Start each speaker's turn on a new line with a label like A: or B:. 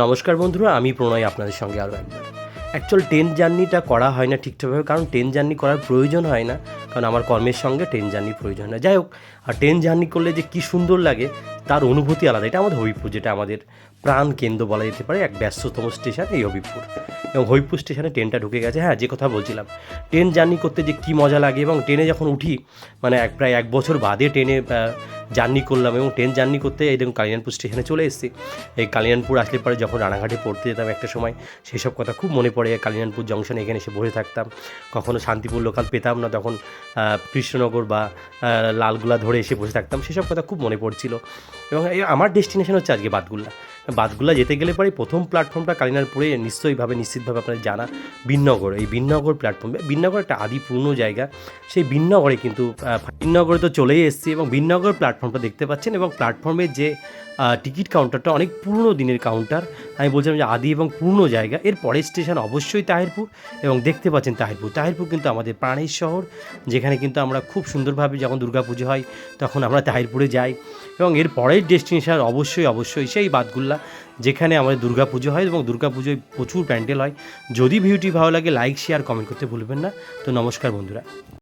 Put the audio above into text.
A: নমস্কার বন্ধুরা, আমি প্রণয় আপনাদের সঙ্গে আরও একবার। অ্যাকচুয়াল ট্রেন জার্নিটা করা হয় না ঠিকঠাকভাবে, কারণ ট্রেন জার্নি করার প্রয়োজন হয় না, কারণ আমার কর্মের সঙ্গে ট্রেন জার্নি প্রয়োজন হয়। যাই হোক, আর ট্রেন জার্নি করলে যে কী সুন্দর লাগে, তার অনুভূতি আলাদা। এটা আমাদের হবিপুর যেটা আমাদের প্রাণ কেন্দ্র বলা যেতে পারে, এক ব্যস্ততম স্টেশন এই হবিপুর এবং হবিপুর স্টেশনে ট্রেনটা ঢুকে গেছে। হ্যাঁ যে কথা বলছিলাম ট্রেন জার্নি করতে যে কী মজা লাগে, এবং ট্রেনে যখন উঠি মানে এক প্রায় এক বছর বাদে ট্রেনে জার্নি করলাম এবং ট্রেন জার্নি করতে দেখুন কালিয়ানপুর স্টেশনে চলে এসেছি। এই কালিয়ানপুর আসলে পরে যখন রানাঘাটে পড়তে যেতাম একটা সময়, সেই সব কথা খুব মনে পড়ে। কালিয়ানপুর জংশনে এখানে এসে বসে থাকতাম। কখনো শান্তিপুর লোকাল পেতাম না তখন কৃষ্ণনগর বা লালগুলা ধরে এসে বসে থাকতাম সেসব কথা খুব মনে পড়ছিল। এবং আমার ডেস্টিনেশন হচ্ছে আজকে বাদগুল্লা বাদগুল্লা যেতে গেলে পরে প্রথম প্ল্যাটফর্মটা কালিনারপুরে নিশ্চয়ইভাবে নিশ্চিতভাবে আপনাদের জানা, বিনগর। এই বিনগর প্ল্যাটফর্মে বিনগর একটা আদি পুরনো জায়গা। সেই বিনগরে কিন্তু বিনগরে তো চলেই এসেছি এবং বিনগর প্ল্যাটফর্মটা দেখতে পাচ্ছেন এবং প্ল্যাটফর্মের যে টিকিট কাউন্টারটা অনেক পুরনো দিনের কাউন্টার আমি বলছিলাম যে আদি এবং পুরনো জায়গা। এর পরের স্টেশন অবশ্যই তাহিরপুর এবং দেখতে পাচ্ছেন তাহিরপুর। তাহিরপুর কিন্তু আমাদের প্রাণের শহর, যেখানে কিন্তু আমরা খুব সুন্দরভাবে যখন দুর্গাপুজো হয়, তখন আমরা তাহিরপুরে যাই এবং এর পরের ডেস্টিনেশন অবশ্যই অবশ্যই সেই বাদগুল্লা যেখানে আমাদের দুর্গাপুজো হয় এবং দুর্গাপুজোয় প্রচুর প্যান্ডেল হয়। যদি ভিডিওটি ভালো লাগে লাইক শেয়ার কমেন্ট করতে ভুলবেন না। তো নমস্কার বন্ধুরা।